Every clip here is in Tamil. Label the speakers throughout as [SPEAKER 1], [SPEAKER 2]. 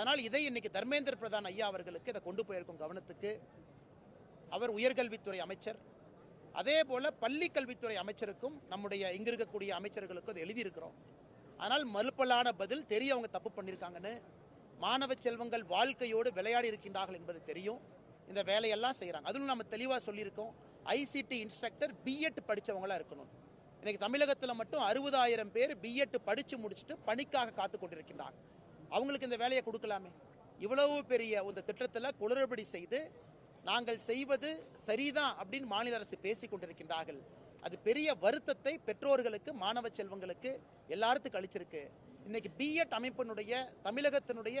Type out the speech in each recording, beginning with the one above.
[SPEAKER 1] அதனால் இதை இன்னைக்கு தர்மேந்திர பிரதான் ஐயா அவர்களுக்கு இதை கொண்டு போயிருக்கும் கவனத்துக்கு. அவர் உயர்கல்வித்துறை அமைச்சர். அதே போல பள்ளி கல்வித்துறை அமைச்சருக்கும் நம்முடைய இங்க இருக்கக்கூடிய அமைச்சர்களுக்கும் அதை எழுதியிருக்கிறோம். ஆனால் மறுப்பலான பதில் தெரியும் அவங்க தப்பு பண்ணியிருக்காங்கன்னு. மாணவ செல்வங்கள் வாழ்க்கையோடு விளையாடி இருக்கின்றார்கள் என்பது தெரியும். இந்த வேலையெல்லாம் செய்கிறாங்க அதிலும் நம்ம தெளிவாக சொல்லியிருக்கோம். ஐசிடி இன்ஸ்ட்ரக்டர் பிஎட் படித்தவங்களாக இருக்கணும். இன்னைக்கு தமிழகத்தில் மட்டும் அறுபதாயிரம் பேர் பிஎட் படித்து முடிச்சுட்டு பணிக்காக காத்து கொண்டிருக்கின்றாங்க. அவங்களுக்கு இந்த வேலையை கொடுக்கலாமே. இவ்வளவு பெரிய இந்த திட்டத்தில் குளறுபடி செய்து நாங்கள் செய்வது சரிதான் அப்படின்னு மாநில அரசு பேசிக் கொண்டிருக்கின்றார்கள். அது பெரிய வருத்தத்தை பெற்றோர்களுக்கு மாணவ செல்வங்களுக்கு எல்லாத்துக்கும் அளிச்சிருக்கு. இன்னைக்கு பிஎட் அமைப்பினுடைய தமிழகத்தினுடைய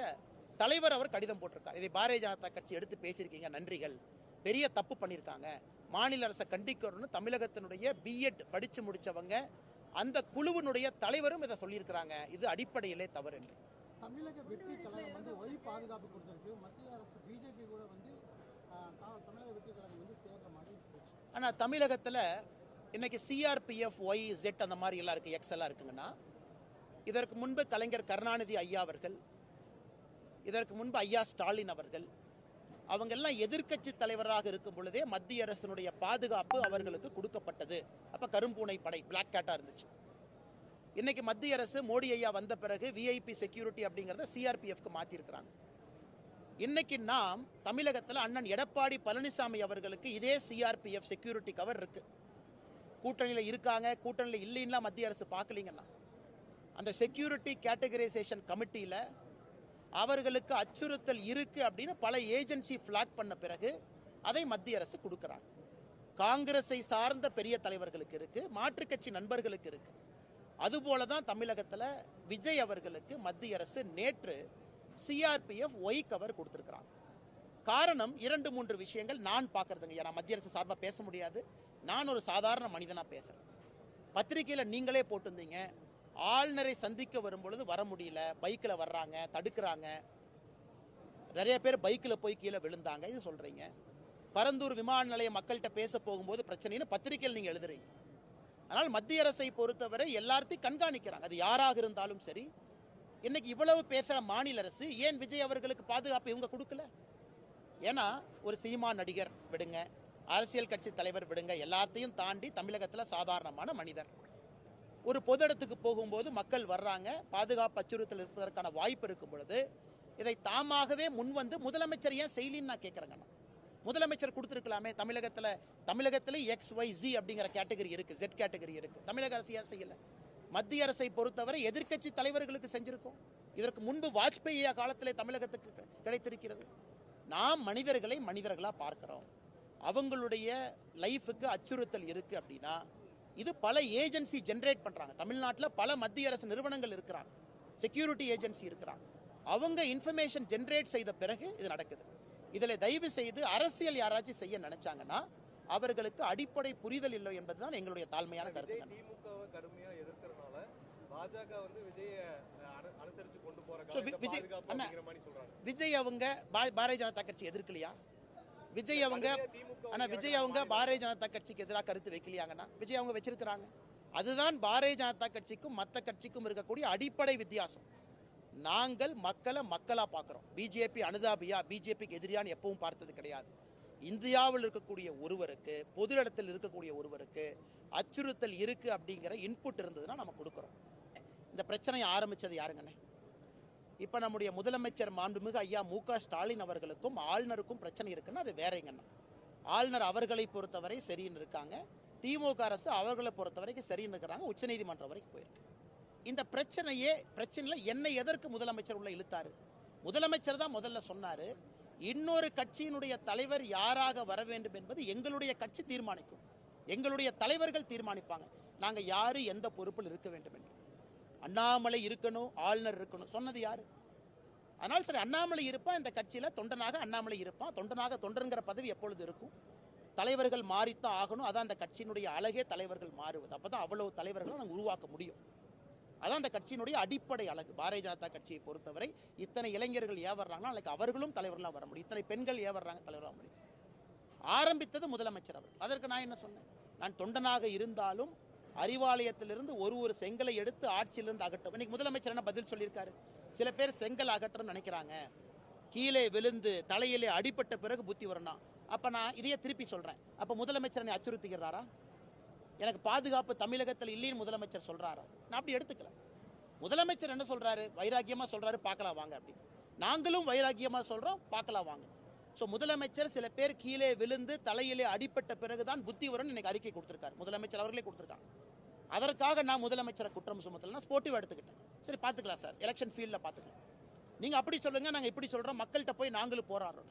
[SPEAKER 1] தலைவர் அவர் கடிதம் போட்டிருக்கார். இதை பாரதிய ஜனதா கட்சி எடுத்து பேசியிருக்கீங்க. நன்றிகள். பெரிய தப்பு பண்ணியிருக்காங்க. மாநில அரசை கண்டிக்கணும்னு தமிழகத்தினுடைய பிஎட் படித்து முடித்தவங்க அந்த குழுவினுடைய தலைவரும் இதை சொல்லியிருக்கிறாங்க. இது அடிப்படையிலே தவறு என்று.
[SPEAKER 2] தமிழக வெற்றி கழகம் வந்து ஒய் பாதுகாப்பு கொடுத்துருக்கு. மத்திய அரசு பிஜேபி கூட வந்து தமிழக வெற்றி கழகம் வந்து சேர்ற மாதிரி
[SPEAKER 1] ஆனால் தமிழகத்தில் இன்னைக்கு சிஆர்பிஎஃப் ஒய் ஜெட் அந்த மாதிரி எல்லாம் இருக்குது எக்ஸ் எல்லாம் இருக்குங்கன்னா இதற்கு முன்பு கலைஞர் கருணாநிதி ஐயா அவர்கள் இதற்கு முன்பு ஐயா ஸ்டாலின் அவர்கள் அவங்க எல்லாம் எதிர்க்கட்சி தலைவராக இருக்கும் பொழுதே மத்திய அரசினுடைய பாதுகாப்பு அவர்களுக்கு கொடுக்கப்பட்டது. அப்ப கரும்பூனை படை பிளாக் கேட்டா இருந்துச்சு. இன்னைக்கு மத்திய அரசு மோடி ஐயா வந்த பிறகு விஐபி செக்யூரிட்டி அப்படிங்கிறத சிஆர்பிஎஃப்க்கு மாற்றிருக்கிறாங்க இன்னைக்கு நாம் தமிழகத்தில் அண்ணன் எடப்பாடி பழனிசாமி அவர்களுக்கு இதே சிஆர்பிஎஃப் செக்யூரிட்டி கவர் இருக்கு. கூட்டணியில் இருக்காங்க கூட்டணியில் இல்லைன்னா மத்திய அரசு பார்க்கலீங்கன்னா. அந்த செக்யூரிட்டி கேட்டகரைசேஷன் கமிட்டியில் அவர்களுக்கு அச்சுறுத்தல் இருக்கு அப்படின்னு பல ஏஜென்சி ஃபிளாக் பண்ண பிறகு அதை மத்திய அரசு கொடுக்குறாங்க. காங்கிரஸை சார்ந்த பெரிய தலைவர்களுக்கு இருக்கு மாற்றுக் கட்சி நண்பர்களுக்கு இருக்குது அதுபோல தான் தமிழகத்தில் விஜய் அவர்களுக்கு மத்திய அரசு நேற்று சிஆர்பிஎஃப் ஒய் கவர் கொடுத்துருக்கிறாங்க காரணம் இரண்டு மூன்று விஷயங்கள் நான் பார்க்கறதுங்க. நான் மத்திய அரசு சார்பாக பேச முடியாது. நான் ஒரு சாதாரண மனிதனாக பேசுகிறேன் பத்திரிகையில் நீங்களே போட்டிருந்தீங்க. ஆளுநரை சந்திக்க வரும்பொழுது வர முடியல. பைக்கில் வர்றாங்க தடுக்கிறாங்க. நிறைய பேர் பைக்கில் போய் கீழே விழுந்தாங்க. இது சொல்கிறீங்க பரந்தூர் விமான நிலைய மக்கள்கிட்ட பேச போகும்போது பிரச்சனைன்னு பத்திரிகையில் நீங்கள் எழுதுறீங்க. ஆனால் மத்திய அரசை பொறுத்தவரை எல்லாத்தையும் கண்காணிக்கிறாங்க. அது யாராக இருந்தாலும் சரி. இன்னைக்கு இவ்வளவு பேசுகிற மாநில அரசு ஏன் விஜய் அவர்களுக்கு பாதுகாப்பு இவங்க கொடுக்கல? ஏன்னா ஒரு சினிமா நடிகர் விடுங்க அரசியல் கட்சி தலைவர் விடுங்க எல்லாத்தையும் தாண்டி தமிழகத்தில் சாதாரணமான மனிதர். ஒரு பொது இடத்துக்கு போகும்போது மக்கள் வர்றாங்க பாதுகாப்பு அச்சுறுத்தல் இருப்பதற்கான வாய்ப்பு இருக்கும் பொழுது இதை தாமாகவே முன்வந்து முதலமைச்சர் ஏன் செய்யலின்னு நான் கேட்குறேங்க நான் முதலமைச்சர் கொடுத்துருக்கலாமே. தமிழகத்தில் தமிழகத்தில் எக்ஸ் ஒய் ஜி அப்படிங்கிற கேட்டகரி இருக்குது ஜெட் கேட்டகரி இருக்குது தமிழக அரசு ஏன் செய்யலை? மத்திய அரசை பொறுத்தவரை எதிர்க்கட்சி தலைவர்களுக்கு செஞ்சிருக்கோம். இதற்கு முன்பு வாஜ்பேயி காலத்திலே தமிழகத்துக்கு கிடைத்திருக்கிறது. நாம் மனிதர்களை மனிதர்களாக பார்க்குறோம். அவங்களுடைய லைஃபுக்கு அச்சுறுத்தல் இருக்குது அப்படின்னா இது பல ஏஜென்சி ஜென்ரேட் பண்ணுறாங்க தமிழ்நாட்டில் பல மத்திய அரசு நிறுவனங்கள் இருக்கிறாங்க. செக்யூரிட்டி ஏஜென்சி இருக்கிறாங்க. அவங்க இன்ஃபர்மேஷன் ஜென்ரேட் செய்த பிறகு இது நடக்குது. இதுல தயவு செய்து அரசியல் யாராச்சும் செய்ய நினைச்சாங்கன்னா அவர்களுக்கு அடிப்படை புரிதல் இல்லை என்பதுதான் எங்களுடைய தாழ்மையான கருத்து
[SPEAKER 3] திமுகவை கடுமையா எதிர்க்கறனால பாஜக வந்து விஜய அனு- அனுசரிச்சு கொண்டு போற
[SPEAKER 1] விஜய் அவங்க பாரதிய ஜனதா கட்சி எதிர்க்கலையா? விஜய் அவங்க ஆனா விஜய் அவங்க பாரதிய ஜனதா கட்சிக்கு எதிராக கருத்து வைக்கலையாங்கன்னா விஜய் அவங்க வச்சிருக்கிறாங்க. அதுதான் பாரதிய ஜனதா கட்சிக்கும் மற்ற கட்சிக்கும் இருக்கக்கூடிய அடிப்படை வித்தியாசம். நாங்கள் மக்களை மக்களாக பார்க்குறோம். பிஜேபி அனுதாபியா பிஜேபிக்கு எதிரியான்னு எப்பவும் பார்த்தது கிடையாது. இந்தியாவில் இருக்கக்கூடிய ஒருவருக்கு பொது இடத்தில் இருக்கக்கூடிய ஒருவருக்கு அச்சுறுத்தல் இருக்குது அப்படிங்கிற இன்புட் இருந்ததுன்னா நம்ம கொடுக்குறோம். இந்த பிரச்சனையை ஆரம்பிச்சது யாருங்கண்ணே? இப்போ நம்முடைய முதலமைச்சர் மாண்புமிகு ஐயா மு க ஸ்டாலின் அவர்களுக்கும் ஆளுநருக்கும் பிரச்சனை இருக்குன்னா அது வேறங்கண்ணா. ஆளுநர் அவர்களை பொறுத்தவரை சரின்னு இருக்காங்க. திமுக அரசு அவர்களை பொறுத்தவரைக்கும் சரின்னு இருக்கிறாங்க. உச்சநீதிமன்றம் வரைக்கும் போயிருக்கு. இந்த பிரச்சனையே பிரச்சனையில் என்னை எதற்கு முதலமைச்சர் உள்ள இழுத்தாரு? முதலமைச்சர் தான் முதல்ல சொன்னார் இன்னொரு கட்சியினுடைய தலைவர் யாராக வர வேண்டும் என்பது எங்களுடைய கட்சி தீர்மானிக்கும். எங்களுடைய தலைவர்கள் தீர்மானிப்பாங்க. நாங்கள் யார் எந்த பொறுப்பில் இருக்க வேண்டும் என்று. அண்ணாமலை இருக்கணும் ஆளுநர் இருக்கணும். சொன்னது யார்? அதனால் சரி அண்ணாமலை இருப்பான் இந்த கட்சியில் தொண்டனாக அண்ணாமலை இருப்பான் தொண்டனாக தொண்டருங்கிற பதவி எப்பொழுது இருக்கும்? தலைவர்கள் மாறித்தான் ஆகணும். அதான் அந்த கட்சியினுடைய அழகே தலைவர்கள் மாறுவது. அப்பதான் அவ்வளவு தலைவர்களை நாங்கள் உருவாக்க முடியும். அதான் அந்த கட்சியினுடைய அடிப்படை அழகு. பாரதிய ஜனதா கட்சியை பொறுத்தவரை இத்தனை இளைஞர்கள் ஏன் வர்றாங்கன்னா நாளைக்கு அவர்களும் தலைவர்களாக வர முடியும். இத்தனை பெண்கள் ஏன் வர்றாங்க தலைவராக முடியும். ஆரம்பித்தது முதலமைச்சர் அவர் அதற்கு நான் என்ன சொன்னேன்? நான் தொண்டனாக இருந்தாலும் அறிவாலயத்திலிருந்து ஒரு ஒரு செங்கலை எடுத்து ஆட்சியிலிருந்து அகற்றும் இன்னைக்கு முதலமைச்சர் என்ன பதில் சொல்லியிருக்காரு? சில பேர் செங்கல் அகற்றணும்னு நினைக்கிறாங்க. கீழே விழுந்து தலையிலே அடிபட்ட பிறகு புத்தி வரணும் அப்போ நான் இதையே திருப்பி சொல்கிறேன் அப்போ முதலமைச்சர் என்னை அச்சுறுத்துகிறாரா? எனக்கு பாதுகாப்பு தமிழகத்தில் இல்லைன்னு முதலமைச்சர் சொல்கிறாரா நான் அப்படி எடுத்துக்கல. முதலமைச்சர் என்ன சொல்கிறாரு வைராக்கியமாக சொல்கிறாரு பார்க்கலாம் வாங்க அப்படின்னு நாங்களும் வைராக்கியமாக சொல்கிறோம் பார்க்கலாம் வாங்க. ஸோ முதலமைச்சர் சில பேர் கீழே விழுந்து தலையிலே அடிப்பட்ட பிறகுதான் புத்தி வரும்னு இன்னைக்கு அறிக்கை கொடுத்துருக்காரு. முதலமைச்சர் அவர்களே கொடுத்துருக்காங்க. அதற்காக நான் முதலமைச்சரை குற்றம் சுமத்தலாம் ஸ்போர்ட்டிவ் எடுத்துக்கிட்டேன். சரி பார்த்துக்கலாம் சார். எலெக்ஷன் ஃபீல்டில் பார்த்துக்கலாம். நீங்கள் அப்படி சொல்லுங்க நாங்கள் இப்படி சொல்கிறோம் மக்கள்கிட்ட போய் நாங்களும் போராடுறோம்.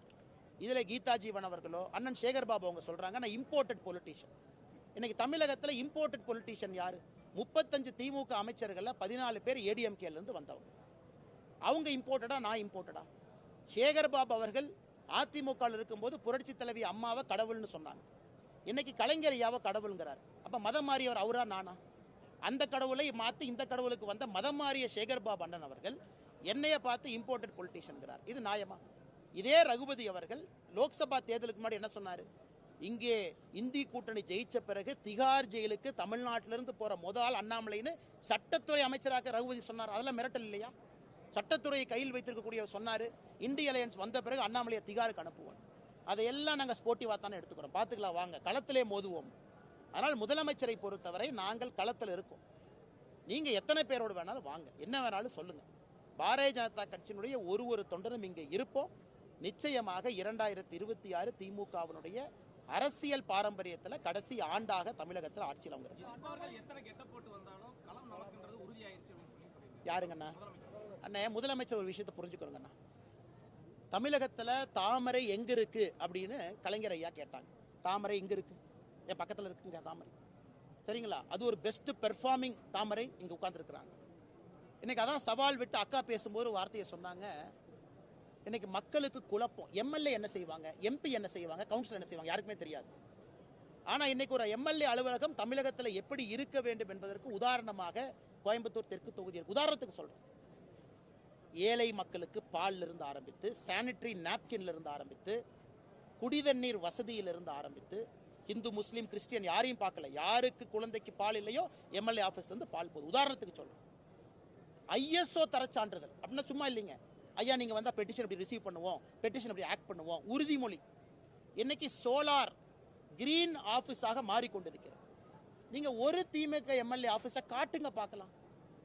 [SPEAKER 1] இதில் கீதா ஜீவன் அவர்களோ அண்ணன் சேகர் பாபு அவங்க சொல்கிறாங்க நான் இம்போர்ட்டட் பொலிட்டீஷியன் இன்னைக்கு தமிழகத்துல இம்போர்ட்டட் பொலிட்டீஷியன் யாரு? முப்பத்தஞ்சு திமுக அமைச்சர்கள்ல பதினாலு பேர் ஏடிஎம்கேல இருந்து வந்தவங்க. அவங்க இம்போர்ட்டடா நான் இம்போர்ட்டடா சேகர் பாபு அவர்கள் அதிமுகவில் இருக்கும்போது புரட்சி தலைவி அம்மாவை கடவுள்னு சொன்னாங்க. இன்னைக்கு கலைஞர் ஐயாவை கடவுளுங்கிறார். அப்ப மதம் மாறியவர் அவரா நானா? அந்த கடவுளை மாற்றி இந்த கடவுளுக்கு வந்த மதம் மாறிய சேகர் பாபு அண்ணன் அவர்கள் என்னைய பார்த்து இம்போர்ட்டட் பொலிட்டீஷியன்கிறார் இது நியாயமா? இதே ரகுபதி அவர்கள் லோக்சபா தேர்தலுக்கு முன்னாடி என்ன சொன்னாரு? இங்கே இந்தி கூட்டணி ஜெயிச்ச பிறகு திகார் ஜெயிலுக்கு தமிழ்நாட்டிலிருந்து போற முதல் அண்ணாமலைன்னு சட்டத்துறை அமைச்சராக ரகுபதி சொன்னார். அதெல்லாம் மிரட்டல் இல்லையா? சட்டத்துறையை கையில் வைத்திருக்கக்கூடிய சொன்னார். இந்திய அலையன்ஸ் வந்த பிறகு அண்ணாமலையை திகாருக்கு அனுப்புவோம். அதையெல்லாம் நாங்கள் ஸ்போர்ட்டிவாக தானே எடுத்துக்கிறோம். பார்த்துக்கலாம் வாங்க. களத்திலே மோதுவோம். அதனால் முதலமைச்சரை பொறுத்தவரை நாங்கள் களத்தில் இருக்கோம். நீங்கள் எத்தனை பேரோடு வேணாலும் வாங்க. என்ன வேணாலும் சொல்லுங்கள் பாரதிய ஜனதா கட்சியினுடைய ஒரு ஒரு தொண்டரும் இங்கே இருப்போம். நிச்சயமாக இரண்டாயிரத்தி இருபத்தி ஆறு திமுகவினுடைய அரசியல் பாரம்பரியத்தில் கடைசி ஆண்டாக தமிழகத்தில் ஆட்சியில் அவங்க. யாருங்கண்ணா? அண்ணே முதலமைச்சர் ஒரு விஷயத்தை புரிஞ்சுக்கிறோங்கண்ணா தமிழகத்துல தாமரை எங்க இருக்கு அப்படின்னு கலைஞர் ஐயா கேட்டாங்க. தாமரை எங்க இருக்கு? என் பக்கத்துல இருக்குங்க தாமரை. சரிங்களா? அது ஒரு பெஸ்ட் பெர்ஃபார்மிங் தாமரை இங்க உட்கார்ந்துருக்குறாங்க. இன்னைக்கு அதான் சவால் விட்டு அக்கா பேசும்போது வார்த்தையை சொன்னாங்க. இன்னைக்கு மக்களுக்கு குழப்பம். எம்எல்ஏ என்ன செய்வாங்க? எம்பி என்ன செய்வாங்க? கவுன்சிலர் என்ன செய்வாங்க? யாருக்குமே தெரியாது. ஆனா இன்னைக்கு ஒரு எம்எல்ஏ அலுவலகம் தமிழகத்துல எப்படி இருக்க வேண்டும் என்பதற்கு உதாரணமாக கோயம்புத்தூர் தெற்கு தொகுதி உதாரணத்துக்கு சொல்றேன். ஏழை மக்களுக்கு பால்ல இருந்து ஆரம்பித்து சானிட்டரி நாப்கின்ல இருந்து ஆரம்பித்து குடிதண்ணீர் வசதியிலிருந்து ஆரம்பித்து இந்து முஸ்லீம் கிறிஸ்டியன் யாரையும் பார்க்கல. யாருக்கு குழந்தைக்கு பால் இல்லையோ எம்எல்ஏ ஆஃபீஸ்ல இருந்து பால் போகுது உதாரணத்துக்கு சொல்றேன். ஐஎஸ்ஓ தரச்சான்றிதழ். அப்படின்னா சும்மா இல்லைங்க. ஐயா நீங்கள் வந்தால் பெட்டிஷன் அப்படி ரிசீவ் பண்ணுவோம் பெட்டிஷன் அப்படி ஆக்ட் பண்ணுவோம். உறுதிமொழி. இன்னைக்கு சோலார் கிரீன் ஆஃபீஸாக மாறிக்கொண்டிருக்கிறது. நீங்கள் ஒரு திமுக எம்எல்ஏ ஆஃபீஸை காட்டுங்க பார்க்கலாம்.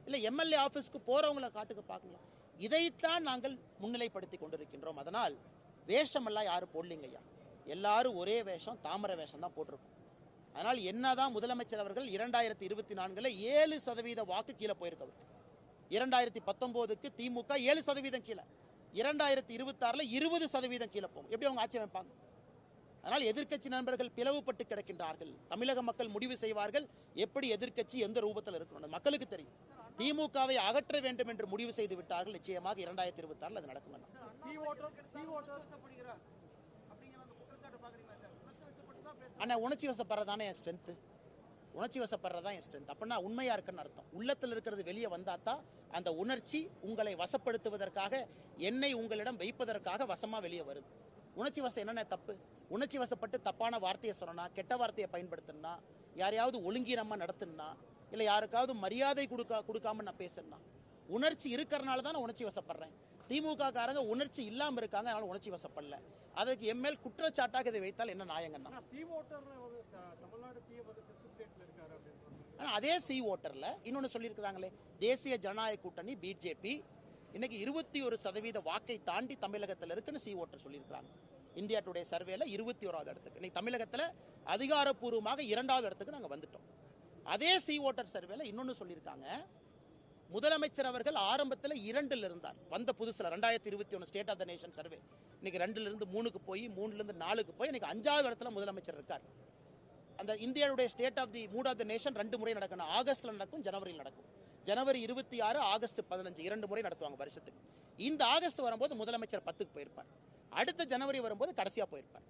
[SPEAKER 1] இல்லை எம்எல்ஏ ஆஃபீஸ்க்கு போகிறவங்களை காட்டுங்க பார்க்கலாம். இதைத்தான் நாங்கள் முன்னிலைப்படுத்தி கொண்டிருக்கின்றோம். அதனால் வேஷமெல்லாம் யாரும் போடலிங்க ஐயா. எல்லாரும் ஒரே வேஷம் தாமரை வேஷம் தான் போட்டிருக்கோம். அதனால் என்னதான் முதலமைச்சர் அவர்கள் இரண்டாயிரத்தி இருபத்தி நான்கில் ஏழு சதவீத வாக்கு கீழே போயிருக்கவருக்கு. இரண்டாயிரத்தி பத்தொன்பதுக்கு திமுக ஏழு சதவீதம் கீழே. இரண்டாயிரத்தி இருபத்தாறுல இருபது சதவீதம் கீழே போகும். எப்படி அவங்க ஆட்சி அமைப்பாங்க? அதனால் எதிர்க்கட்சி நண்பர்கள் பிளவுபட்டு கிடக்கின்றார்கள். தமிழக மக்கள் முடிவு செய்வார்கள். எப்படி எதிர்க்கட்சி எந்த ரூபத்தில் இருக்கணும் மக்களுக்கு தெரியும். திமுகவை அகற்ற வேண்டும் என்று முடிவு செய்து விட்டார்கள். நிச்சயமாக இரண்டாயிரத்தி இருபத்தி ஆறுல அது நடக்கும் அண்ணா
[SPEAKER 4] உணர்ச்சி
[SPEAKER 1] வசப்படுறதானே என் ஸ்ட்ரென்த்து உணர்ச்சி வசப்படுறதா என் ஸ்ட்ரென்த் அப்படின்னா உண்மையா இருக்குன்னு அர்த்தம். உள்ளத்தில் இருக்கிறது வெளியே வந்தாதான் அந்த உணர்ச்சி உங்களை வசப்படுத்துவதற்காக என்னை உங்களிடம் வைப்பதற்காக வசமா வெளியே வருது. உணர்ச்சி வசம் என்னென்ன தப்பு? உணர்ச்சி வசப்பட்டு தப்பான வார்த்தையை சொல்லணும் கெட்ட வார்த்தையை பயன்படுத்தினா யாரையாவது ஒழுங்கீனமா நடத்தணும்னா இல்லை யாருக்காவது மரியாதை கொடுக்க கொடுக்காம நான் பேசணும்னா உணர்ச்சி இருக்கிறனால தான் நான் உணர்ச்சி வசப்படுறேன். திமுக காரங்க உணர்ச்சி இல்லாமல் இருக்காங்க அதனால உணர்ச்சி வசப்படல. அதுக்கு எம்எல் குற்றச்சாட்டாக இதை வைத்தால் என்ன நியாயங்கண்ணா ஆனால் அதே சி ஓட்டர்ல இன்னொன்னு சொல்லியிருக்கிறாங்களே தேசிய ஜனநாயக கூட்டணி பிஜேபி. இன்னைக்கு இருபத்தி ஒரு சதவீத வாக்கை தாண்டி தமிழகத்தில் இருக்குன்னு சி ஓட்டர் சொல்லியிருக்காங்க இந்தியா டுடே சர்வேல இருபத்தி ஓராவது இடத்துக்கு. இன்னைக்கு தமிழகத்துல அதிகாரப்பூர்வமாக இரண்டாவது இடத்துக்கு நாங்கள் வந்துட்டோம். அதே சி ஓட்டர் சர்வேல இன்னொன்னு சொல்லியிருக்காங்க முதலமைச்சர் அவர்கள் ஆரம்பத்தில் இரண்டில் இருந்தார். வந்த புதுசில் ரெண்டாயிரத்தி இருபத்தி ஒன்று state of the nation survey இன்னைக்கு ரெண்டுலேருந்து மூணுக்கு போய் மூணுல இருந்து நாலுக்கு போய் இன்னைக்கு அஞ்சாவது இடத்துல முதலமைச்சர் இருக்கார். அந்த இந்தியாவுடைய state of the mood of the nation ரெண்டு முறை நடக்கணும். ஆகஸ்ட்ல நடக்கும் ஜனவரியில் நடக்கும். ஜனவரி இருபத்தி ஆறு ஆகஸ்ட் பதினஞ்சு இரண்டு முறை நடத்துவாங்க வருஷத்துக்கு. இந்த ஆகஸ்ட் வரும்போது முதலமைச்சர் பத்துக்கு போயிருப்பார். அடுத்த ஜனவரி வரும்போது கடைசியா போயிருப்பார்.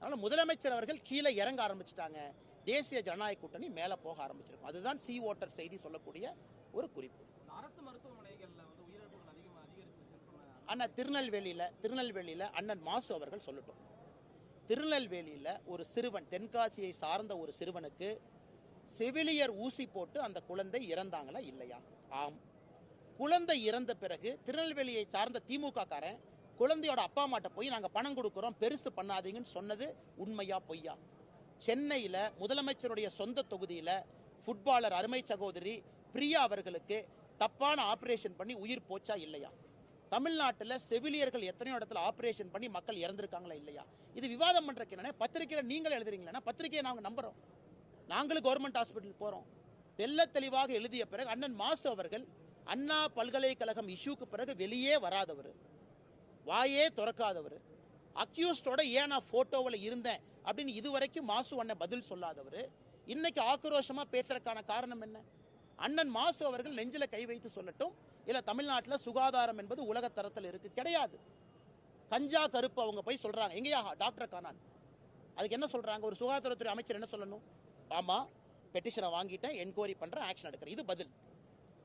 [SPEAKER 1] அதனால முதலமைச்சர் அவர்கள் கீழே இறங்க ஆரம்பிச்சிட்டாங்க. தேசிய ஜனநாயக கூட்டணி மேலே போக ஆரம்பிச்சிருக்கும். அதுதான் சி ஓட்டர் செய்தி சொல்லக்கூடிய ஒரு குறிப்பு.
[SPEAKER 4] அரசு மருத்துவமனைகள்ல வந்து உயிரிழப்புகள் அதிகமாக
[SPEAKER 1] அண்ணா திருநெல்வேலியில திருநெல்வேலியில அண்ணன் மாசு அவர்கள் சொல்லட்டும். திருநெல்வேலியில் ஒரு சிறுவன் தென்காசியை சார்ந்த ஒரு சிறுவனுக்கு செவிலியர் ஊசி போட்டு அந்த குழந்தை இறந்தாங்களா இல்லையா? ஆம். குழந்தை இறந்த பிறகு திருநெல்வேலியை சார்ந்த திமுக காரன் குழந்தையோட அப்பா அம்மாட்ட போய் நாங்கள் பணம் கொடுக்குறோம் பெருசு பண்ணாதீங்கன்னு சொன்னது உண்மையா பொய்யா? சென்னையில் முதலமைச்சருடைய சொந்த தொகுதியில் ஃபுட்பாலர் அருமை சகோதரி பிரியா அவர்களுக்கு தப்பான ஆபரேஷன் பண்ணி உயிர் போச்சா இல்லையா? தமிழ்நாட்டில் செவிலியர்கள் எத்தனையோ இடத்துல ஆபரேஷன் பண்ணி மக்கள் இறந்திருக்காங்களா இல்லையா? இது விவாதம் பண்றதுக்கு என்னன்னா பத்திரிக்கையில நீங்கள் எழுதுறீங்களா பத்திரிக்கையை நாங்கள் நம்புகிறோம் நாங்களும் கவர்மெண்ட் ஹாஸ்பிட்டல் போகிறோம் தெல்ல தெளிவாக எழுதிய பிறகு அண்ணன் மாசு அவர்கள் அண்ணா பல்கலைக்கழகம் இஷ்யூக்கு பிறகு வெளியே வராதவர். வாயே திறக்காதவர். அக்யூஸ்டோட ஏன் நான் ஃபோட்டோவில் இருந்தேன் அப்படின்னு இதுவரைக்கும் மாசு அண்ணன் பதில் சொல்லாதவர். இன்னைக்கு ஆக்ரோஷமாக பேசுறதுக்கான காரணம் என்ன? அண்ணன் மாசு அவர்கள் நெஞ்சில கை வைத்து சொல்லட்டும். இல்லை தமிழ்நாட்டில் சுகாதாரம் என்பது உலக தரத்தில் இருக்கு கிடையாது. கஞ்சா கருப்பு அவங்க போய் சொல்றாங்க. எங்கேயா? டாக்டர் கானான் அதுக்கு என்ன சொல்றாங்க? ஒரு சுகாதாரத்துறை அமைச்சர் என்ன சொல்லணும்? ஆமா பெட்டிஷனை வாங்கிட்டேன் என்கொயரி பண்றேன் ஆக்ஷன் எடுக்கிறேன். இது பதில்.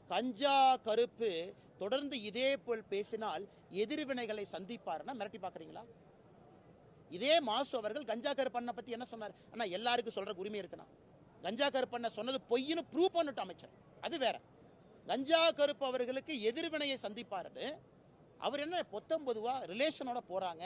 [SPEAKER 1] கஞ்சா கருப்பு தொடர்ந்து இதே போல் பேசினால் எதிர்வினைகளை சந்திப்பாருன்னா மிரட்டி பார்க்குறீங்களா? இதே மாசு அவர்கள் கஞ்சா கருப்பண்ணை பத்தி என்ன சொன்னார்? ஆனால் எல்லாருக்கும் சொல்ற உரிமை இருக்குண்ணா. கஞ்சா கருப்பண்ண சொன்னது பொய்ன்னு ப்ரூவ் பண்ணிட்டு அமைச்சர். அது வேற. கஞ்சா கருப்பு அவர்களுக்கு எதிர்வினையை சந்திப்பாருன்னு அவர் என்ன பொத்தம்பொதுவா ரிலேஷனோட போறாங்க.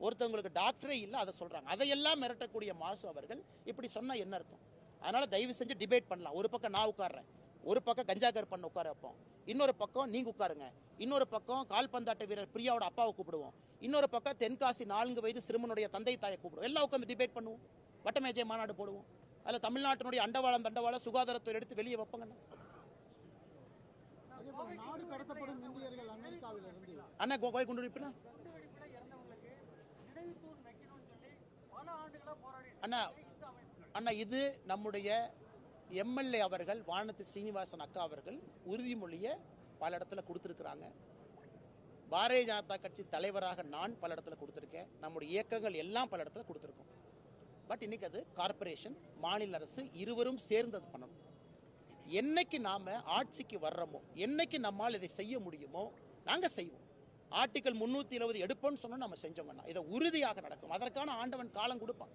[SPEAKER 1] ஒருத்தவங்களுக்கு டாக்டரே இல்லை அதை சொல்றாங்க. அதையெல்லாம் மிரட்டக்கூடிய மாசு அவர்கள் இப்படி சொன்னா என்ன அர்த்தம்? அதனால தயவு செஞ்சு டிபேட் பண்ணலாம். ஒரு பக்கம் நான் உட்காடுறேன் ஒரு பக்கம் கஞ்சா கருப்பண்ண உட்கார வைப்போம். இன்னொரு பக்கம் நீங்க உட்காருங்க. இன்னொரு பக்கம் கால்பந்தாட்ட வீரர் பிரியாவோட அப்பாவை கூப்பிடுவோம். இன்னொரு பக்கம் தென்காசி நான்கு வயது சிறுமனுடைய தந்தை தாயை கூப்பிடுவோம். எல்லாம் உட்காந்து டிபேட் பண்ணுவோம். வட்டமேஜை மாநாடு போடுவோம். அதில் தமிழ்நாட்டினுடைய அண்டவாளம் தண்டவாளம் சுகாதாரத்துறை எடுத்து வெளியே
[SPEAKER 2] இருந்து
[SPEAKER 1] அண்ணா கோ- கோய் கொண்டு
[SPEAKER 4] போராடி
[SPEAKER 1] அண்ணா அண்ணா இது நம்முடைய எம்எல்ஏ அவர்கள் வானத்து ஸ்ரீனிவாசன் அக்கா அவர்கள் உறுதிமொழியை பல இடத்துல கொடுத்துருக்குறாங்க. பாரதிய ஜனதா கட்சி தலைவராக நான் பல இடத்துல கொடுத்துருக்கேன். நம்முடைய இயக்கங்கள் எல்லாம் பல இடத்துல கொடுத்துருக்கோம். பட் இன்னைக்கு அது கார்ப்பரேஷன் மாநில அரசு இருவரும் சேர்ந்து அது பண்ணணும். என்னைக்கு நாம ஆட்சிக்கு வர்றோமோ என்னைக்கு நம்மால் இதை செய்ய முடியுமோ நாங்க செய்வோம். ஆர்டிகல் முன்னூத்தி இருபது எடுப்போம்னு சொன்னா நம்ம செஞ்சோம்னா இதை உறுதியாக நடக்கும். அதற்கான ஆண்டவன் காலம் கொடுப்பான்.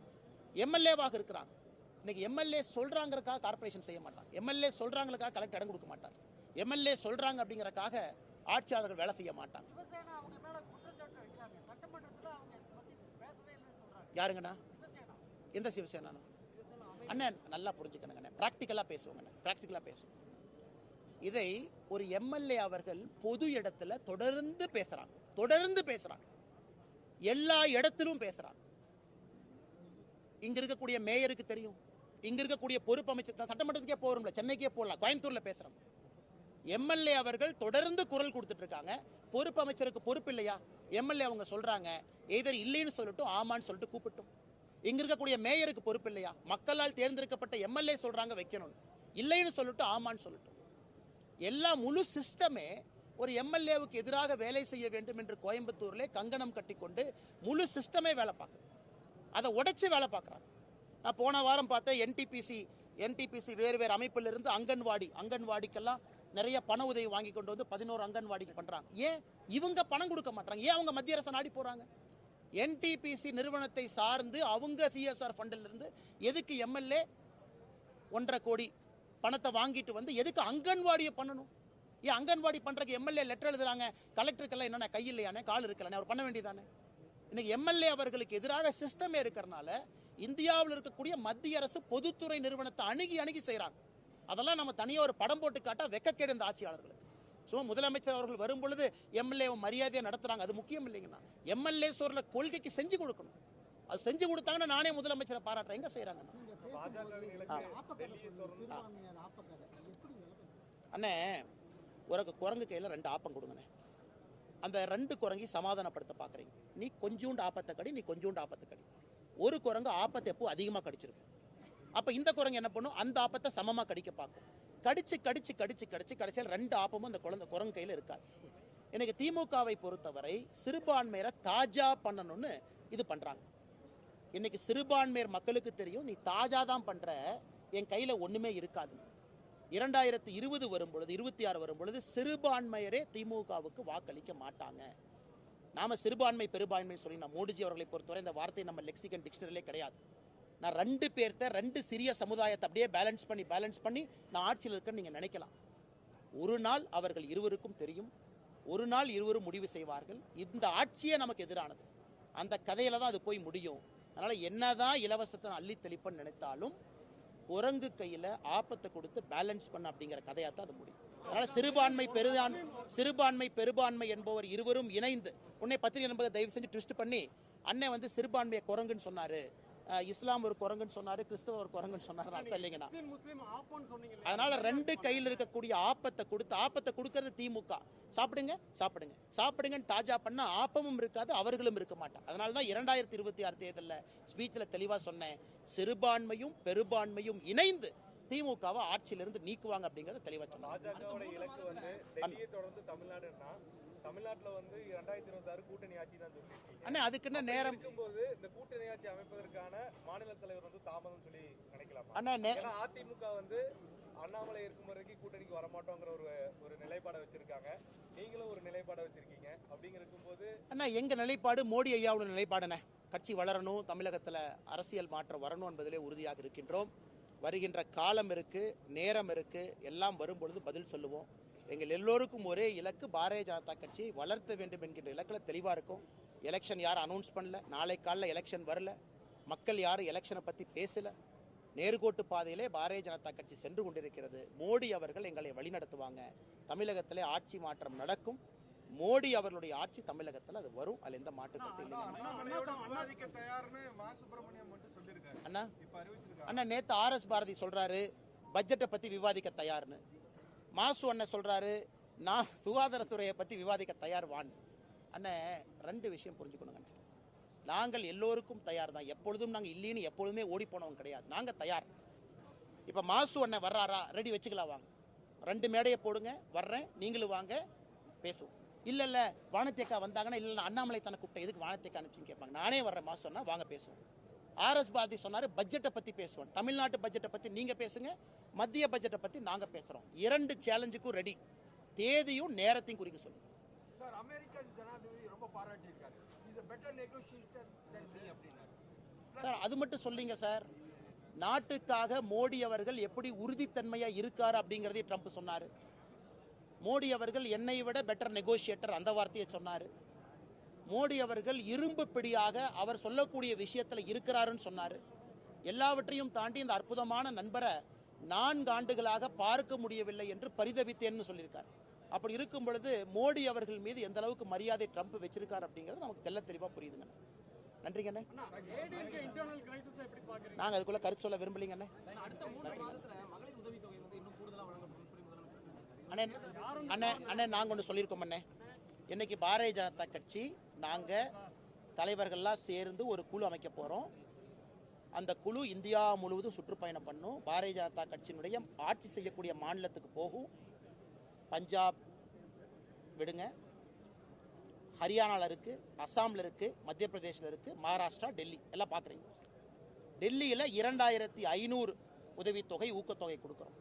[SPEAKER 1] எம்எல்ஏவாக இருக்கிறாங்க இன்னைக்கு எம்எல்ஏ சொல்றாங்கிறக்காக கார்ப்பரேஷன் செய்ய மாட்டாங்க எம்எல்ஏ சொல்றாங்களுக்காக கலெக்டர் இடம் கொடுக்க மாட்டாங்க எம்எல்ஏ சொல்றாங்க அப்படிங்கறக்காக ஆட்சியாளர்கள் வேலை செய்ய மாட்டாங்க. யாருங்கண்ணா? எந்த சிவசேனா அண்ணன் நல்லா புரிஞ்சுக்கணுங்கண்ணே. ப்ராக்டிக்கலாக பேசுவாங்கண்ணே. ப்ராக்டிக்கலாக பேசுவோம். இதை ஒரு எம்எல்ஏ அவர்கள் பொது இடத்துல தொடர்ந்து பேசுறாங்க. தொடர்ந்து பேசுறாங்க. எல்லா இடத்திலும் பேசுறாங்க. இங்க இருக்கக்கூடிய மேயருக்கு தெரியும். இங்க இருக்கக்கூடிய பொறுப்பு அமைச்சர் தான் சட்டமன்றத்துக்கே போறோம்ல சென்னைக்கே போகலாம் கோயம்புத்தூர்ல பேசுறோம். எம்எல்ஏ அவர்கள் தொடர்ந்து குரல் கொடுத்துட்டு இருக்காங்க. பொறுப்பு அமைச்சருக்கு பொறுப்பு இல்லையா? எம்எல்ஏ அவங்க சொல்றாங்க எதர் இல்லைன்னு சொல்லட்டும் ஆமான்னு சொல்லிட்டு கூப்பிட்டோம். இங்க இருக்கக்கூடிய மேயருக்கு பொறுப்பு இல்லையா? மக்களால் தேர்ந்தெடுக்கப்பட்ட எம்எல்ஏ சொல்றாங்க வைக்கணும் இல்லைன்னு சொல்லட்டும் ஆமான்னு சொல்லட்டும். எல்லா முழு சிஸ்டமே ஒரு எம்எல்ஏவுக்கு எதிராக வேலை செய்ய வேண்டும் என்று கோயம்புத்தூர்ல கங்கணம் கட்டிக்கொண்டு முழு சிஸ்டமே வேலை பார்க்குது. அதை உடைச்சு வேலை பார்க்குறாங்க. நான் போன வாரம் பார்த்தேன் என்டிபிசி என்டிபிசி வேறு வேறு அமைப்பில் இருந்து அங்கன்வாடி அங்கன்வாடிக்கெல்லாம் நிறைய பண உதவி வாங்கி கொண்டு வந்து பதினோரு அங்கன்வாடிக்கு பண்ணுறாங்க ஏன்? இவங்க பணம் கொடுக்க மாட்டாங்க ஏன் அவங்க மத்திய அரசை நாடி போகிறாங்க என்டிபிசி நிறுவனத்தை சார்ந்து அவங்க சிஎஸ்ஆர் ஃபண்டில் இருந்து எதுக்கு எம்எல்ஏ ஒன்றரை கோடி பணத்தை வாங்கிட்டு வந்து எதுக்கு அங்கன்வாடியை பண்ணணும்? ஏன் அங்கன்வாடி பண்ணுறதுக்கு எம்எல்ஏ லெட்டர் எழுதுறாங்க? கலெக்டருக்கெல்லாம் என்னென்ன கை இல்லையானே கால் இருக்கலானே அவர் பண்ண வேண்டியதானே இன்னைக்கு எம்எல்ஏ அவர்களுக்கு எதிராக சிஸ்டமே இருக்கிறனால இந்தியாவில் இருக்கக்கூடிய மத்திய அரசு பொதுத்துறை நிறுவனத்தை அணுகி அணுகி செய்கிறாங்க அதெல்லாம் நம்ம தனியாக ஒரு படம் போட்டு காட்டால் வெக்கக்கேடு இந்த ஆட்சியாளர்களுக்கு. சும்மா முதலமைச்சர் அவர்கள் வரும் பொழுது எம்எல்ஏ மரியாதையா நடத்துறாங்க. அது முக்கியம் இல்லைங்கண்ணா. எம்எல்ஏ சொல்ற கொள்கைக்கு செஞ்சு கொடுக்கணும். அது செஞ்சு கொடுத்தாங்கன்னா நானே முதலமைச்சரை பாராட்டுறேன். எங்க
[SPEAKER 2] விளக்கம்
[SPEAKER 1] அண்ணே ஒரு குரங்கு கையில ரெண்டு ஆப்பம் கொடுங்கண்ணே. அந்த ரெண்டு குரங்கி சமாதானப்படுத்த பாக்குறீங்க. நீ கொஞ்சூண்டு ஆப்பத்தை கடி நீ கொஞ்சூண்டு ஆப்பத்தை கடி. ஒரு குரங்கு ஆப்பத்தை எப்போ அதிகமா கடிச்சிருக்கும் அப்ப இந்த குரங்கு என்ன பண்ணும்? அந்த ஆப்பத்தை சமமா கடிக்க பார்க்கும். கடிச்சு கடிச்சு கடிச்சு கடிச்சு கடைசியில் ரெண்டு ஆப்பமும் அந்த குழந்தை குரங்கு கையில் இருக்காது எனக்கு திமுகவை பொறுத்தவரை சிறுபான்மையரை தாஜா பண்ணணும்னு இது பண்றாங்க. இன்னைக்கு சிறுபான்மையர் மக்களுக்கு தெரியும் நீ தாஜா தான் பண்ற என் கையில ஒண்ணுமே இருக்காது. இரண்டாயிரத்தி இருபது வரும்பொழுது இருபத்தி ஆறு வரும்பொழுது சிறுபான்மையரே திமுகவுக்கு வாக்களிக்க மாட்டாங்க. நாம சிறுபான்மை பெரும்பான்மை சொல்லி நான் மோடிஜி அவர்களை பொறுத்தவரை இந்த வார்த்தை நம்ம லெக்சிகன் டிக்ஷனரிலே கிடையாது. நான் ரெண்டு பேர்த்த ரெண்டு சிறிய சமுதாயத்தை அப்படியே பேலன்ஸ் பண்ணி பேலன்ஸ் பண்ணி நான் ஆட்சியில் இருக்கேன்னு நீங்கள் நினைக்கலாம். ஒரு நாள் அவர்கள் இருவருக்கும் தெரியும். ஒரு நாள் இருவரும் முடிவு செய்வார்கள். இந்த ஆட்சியே நமக்கு எதிரானது. அந்த கதையில் தான் அது போய் முடியும். அதனால் என்னதான் இலவசத்தை அள்ளி தெளிப்பன்னு நினைத்தாலும் குரங்கு கையில் ஆபத்தை கொடுத்து பேலன்ஸ் பண்ண அப்படிங்கிற கதையாக தான் அது முடியும். அதனால் சிறுபான்மை பெருதான் சிறுபான்மை பெருபான்மை என்பவர் இருவரும் இணைந்து உன்னை பத்திரிகை என்பதை தயவு செஞ்சு ட்விஸ்ட் பண்ணி அண்ணன் வந்து சிறுபான்மையை குரங்குன்னு சொன்னார். இஸ்லாம் ஒரு குரங்குன்னு சொன்னாரு கிறிஸ்தவ ஒரு குரங்குன்னு சொன்னாரு அர்த்தம் இல்லைங்கண்ணா.
[SPEAKER 4] முஸ்லீம் ஆப்போன்னு சொன்னீங்க
[SPEAKER 1] அதனால ரெண்டு கையில் இருக்கக்கூடிய ஆப்பத்தை கொடுத்து ஆப்பத்தை கொடுக்கறது திமுக. சாப்பிடுங்க சாப்பிடுங்க. சாப்பிடுங்கன்னு தாஜா பண்ண ஆப்பமும் இருக்காது அவர்களும் இருக்க மாட்டாங்க. அதனால தான் இரண்டாயிரத்தி இருபத்தி ஆறு தேர்தலில் ஸ்பீச்சில் தெளிவாக சொன்னேன். சிறுபான்மையும் பெரும்பான்மையும் இணைந்து திமுகவை ஆட்சியிலிருந்து நீக்குவாங்க அப்படிங்கறத தெளிவாக சொன்னாங்க
[SPEAKER 3] தமிழ்நாட்டுல வந்து இரண்டாயிரத்தி இருபத்தி ஆறு கூட்டணி ஆட்சி தான் சொல்லியிருக்கீங்க.
[SPEAKER 1] அண்ணே அதுக்கு என்ன நேரம்?
[SPEAKER 3] இருக்கும்போது இந்த கூட்டணி ஆட்சி அமைப்பதற்கான மாநில தலைவர் வந்து தாமதம் சொல்லி நினைக்கலாமா?
[SPEAKER 1] அண்ணா
[SPEAKER 3] அதிமுக வந்து அண்ணாமலை இருக்கும் வரைக்கும் கூட்டணிக்கு வரமாட்டோங்கிற ஒரு ஒரு நிலைப்பாடை வச்சிருக்காங்க. நீங்களும் ஒரு நிலைப்பாடை வச்சிருக்கீங்க. அப்படிங்கிற இருக்கும்போது
[SPEAKER 1] அண்ணா எங்க நிலைப்பாடு? மோடி ஐயாவோட நிலைப்பாடுண்ணே கட்சி வளரணும் தமிழகத்துல அரசியல் மாற்றம் வரணும் என்பதிலே உறுதியாக இருக்கின்றோம். வருகின்ற காலம் இருக்கு நேரம் இருக்கு எல்லாம் வரும்பொழுது பதில் சொல்லுவோம். எங்கள் எல்லோருக்கும் ஒரே இலக்கு பாரதிய ஜனதா கட்சியை வளர்த்த வேண்டும் என்கின்ற இலக்கில் தெளிவாக இருக்கும். எலெக்ஷன் யாரும் அனௌன்ஸ் பண்ணல. நாளை காலைல எலெக்ஷன் வரல. மக்கள் யாரும் எலெக்ஷனை பற்றி பேசல. நேர்கோட்டு பாதையிலே பாரதிய ஜனதா கட்சி சென்று கொண்டிருக்கிறது. மோடி அவர்கள் எங்களை வழிநடத்துவாங்க. தமிழகத்திலே ஆட்சி மாற்றம் நடக்கும். மோடி அவர்களுடைய ஆட்சி தமிழகத்தில் அது வரும். அதில் எந்த மாற்று கருத்து
[SPEAKER 3] சொல்லியிருக்காரு.
[SPEAKER 1] அண்ணா? அண்ணா நேத்து ஆர்எஸ் பாரதி சொல்றாரு பட்ஜெட்டை பத்தி விவாதிக்க தயார்னு. மாசு அண்ணன் சொல்கிறாரு நான் சுகாதாரத்துறையை பற்றி விவாதிக்க தயார் வான். அண்ணன் ரெண்டு விஷயம் புரிஞ்சுக்கணுங்க நாங்கள் எல்லோருக்கும் தயார் தான் எப்பொழுதும் நாங்கள் இல்லைன்னு எப்பொழுதுமே ஓடி போனவங்க கிடையாது. நாங்கள் தயார். இப்போ மாசு அண்ணன் வர்றாரா? ரெடி வச்சுக்கலாம் வாங்க. ரெண்டு மேடையை போடுங்க. வர்றேன். நீங்களும் வாங்க. பேசுவோம். இல்லை இல்லை வானத்தேக்கா வந்தாங்கன்னா இல்லை அண்ணாமலை தனக்கு கூப்பிட்டேன் எதுக்கு வானத்தேக்கா அனுப்பிச்சுன்னு கேட்பாங்க. நானே வர்றேன் மாசு அண்ணா. வாங்க பேசுவோம். ஆர்எஸ் பாரதி சொன்னாரு பட்ஜெட்டை பத்தி பேசுவோம். தமிழ்நாட்டு பட்ஜெட்டை பத்தி நீங்க பேசுங்க மத்திய பட்ஜெட்டை பத்தி நாங்க பேசுறோம். இரண்டு சேலஞ்சுக்கும் ரெடி தேதியும் நேரத்தையும் குறிக்க சொல்லுங்க
[SPEAKER 4] சார் அமெரிக்கன் ஜனாதிபதி ரொம்ப பாராட்டியிருக்காரு. இஸ் பெட்டர் அப்படின்னாரு.
[SPEAKER 1] சார் அது மட்டும் சொல்லிங்க சார். நாட்டுக்காக மோடி அவர்கள் எப்படி உறுதித்தன்மையா இருக்காரு அப்படிங்கறதையும் ட்ரம்ப் சொன்னாரு. மோடி அவர்கள் என்னை விட பெட்டர் நெகோசியேட்டர் அந்த வார்த்தையை சொன்னாரு. மோடி அவர்கள் இரும்பு பிடியாக அவர் சொல்லக்கூடிய விஷயத்துல இருக்கிறாருன்னு சொன்னாரு. எல்லாவற்றையும் தாண்டி இந்த அற்புதமான நண்பரை நான்கு ஆண்டுகளாக பார்க்க முடியவில்லை என்று பரிதவித்தேன்னு சொல்லியிருக்கார். அப்படி இருக்கும் பொழுது மோடி அவர்கள் மீது எந்த அளவுக்கு மரியாதை ட்ரம்ப் வச்சிருக்காரு அப்படிங்கிறது நமக்கு தெள்ள தெளிவா புரியுதுங்க. நன்றிங்கண்ணே
[SPEAKER 4] அண்ணா. ஏடிஎம்கே இன்டர்னல் கிரைசிஸ் எப்படி பாக்குறீங்க
[SPEAKER 1] நாங்க அதுக்குள்ள கருத்து சொல்ல விரும்பலீங்கண்ணே அண்ணே. அண்ணே அண்ணே நாங்க ஒன்று சொல்லியிருக்கோம் அண்ணே. இன்னைக்கு பாரதிய ஜனதா கட்சி நாங்கள் தலைவர்கள்லாம் சேர்ந்து ஒரு குழு அமைக்க போகிறோம் அந்த குழு இந்தியா முழுவதும் சுற்றுப்பயணம் பண்ணும். பாரதிய ஜனதா கட்சியினுடைய ஆட்சி செய்யக்கூடிய மாநிலத்துக்கு போகும். பஞ்சாப் விடுங்க. ஹரியானாவில் இருக்குது அஸ்ஸாம்ல இருக்குது மத்திய பிரதேஷ்ல இருக்குது மகாராஷ்டிரா டெல்லி எல்லாம் பார்க்குறீங்க டெல்லியில் இரண்டாயிரத்தி ஐநூறு உதவித்தொகை ஊக்கத்தொகை கொடுக்குறோம்.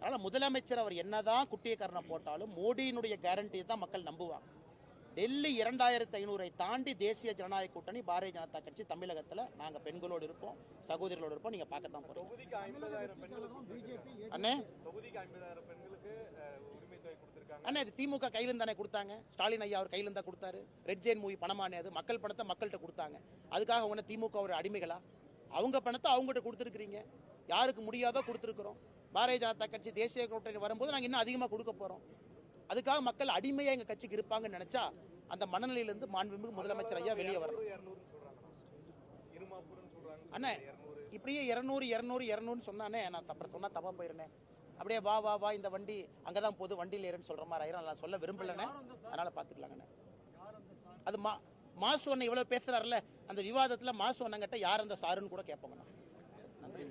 [SPEAKER 1] அதனால் முதலமைச்சர் அவர் என்னதான் குட்டியக்காரனை போட்டாலும் மோடியினுடைய கேரண்டியை தான் மக்கள் நம்புவாங்க. டெல்லி இரண்டாயிரத்தி ஐநூறை தாண்டி தேசிய ஜனநாயக கூட்டணி பாரதிய ஜனதா கட்சி தமிழகத்துல நாங்க பெண்களோடு இருப்போம் சகோதரிகளோடு இருப்போம் நீங்க பார்க்கத்தான் போறோம்
[SPEAKER 3] தொகுதிக்கு ஐம்பதாயிரம் பெண்களுக்கு
[SPEAKER 2] பிஜேபி
[SPEAKER 1] அண்ணே?
[SPEAKER 3] தொகுதிக்கு ஐம்பதாயிரம் பெண்களுக்கு அஹ், உரிமை தொகை கொடுத்திருக்காங்க.
[SPEAKER 1] அண்ணா இது திமுக கையில தானே கொடுத்தாங்க? ஸ்டாலின் ஐயா அவர் கையில தான் கொடுத்தாரு. ரெட் ஜெயின் மூவி பணமானே அது மக்கள் பணத்தை மக்கள்கிட்ட கொடுத்தாங்க. அதுக்காக என்ன திமுக ஒரு அடிமைகளா? அவங்க பணத்தை அவங்ககிட்ட கொடுத்துருக்கீங்க யாருக்கு முடியாதோ கொடுத்துருக்குறோம். பாரதிய ஜனதா கட்சி தேசிய கூட்டணி வரும்போது நாங்கள் இன்னும் அதிகமாக கொடுக்க போறோம். அதுக்காக மக்கள் அடிமையா எங்க கட்சிக்கு இருப்பாங்கன்னு நினைச்சா அந்த மனநிலையிலிருந்து மாண்புமிகு முதலமைச்சர் ஐயா வெளியே வரணும். அண்ணே இப்படியே இரநூறு இரநூறு இரநூறுன்னு சொன்னானே நான் அப்புறம் சொன்னா தப்பா போயிருந்தேன் அப்படியே வா வா வா இந்த வண்டி அங்கதான் போகுது வண்டியில் ஏறுன்னு சொல்ற மாதிரி ஆயிரம். நான் சொல்ல விரும்பலண்ணே. அதனால பாத்துக்கலாங்கண்ணே. அது மா மாசு அண்ணன் இவ்வளவு பேசுறாருல அந்த விவாதத்துல மாசு அண்ணங்கிட்ட யார் அந்த சாருன்னு கூட கேட்போங்கண்ணா. நன்றி.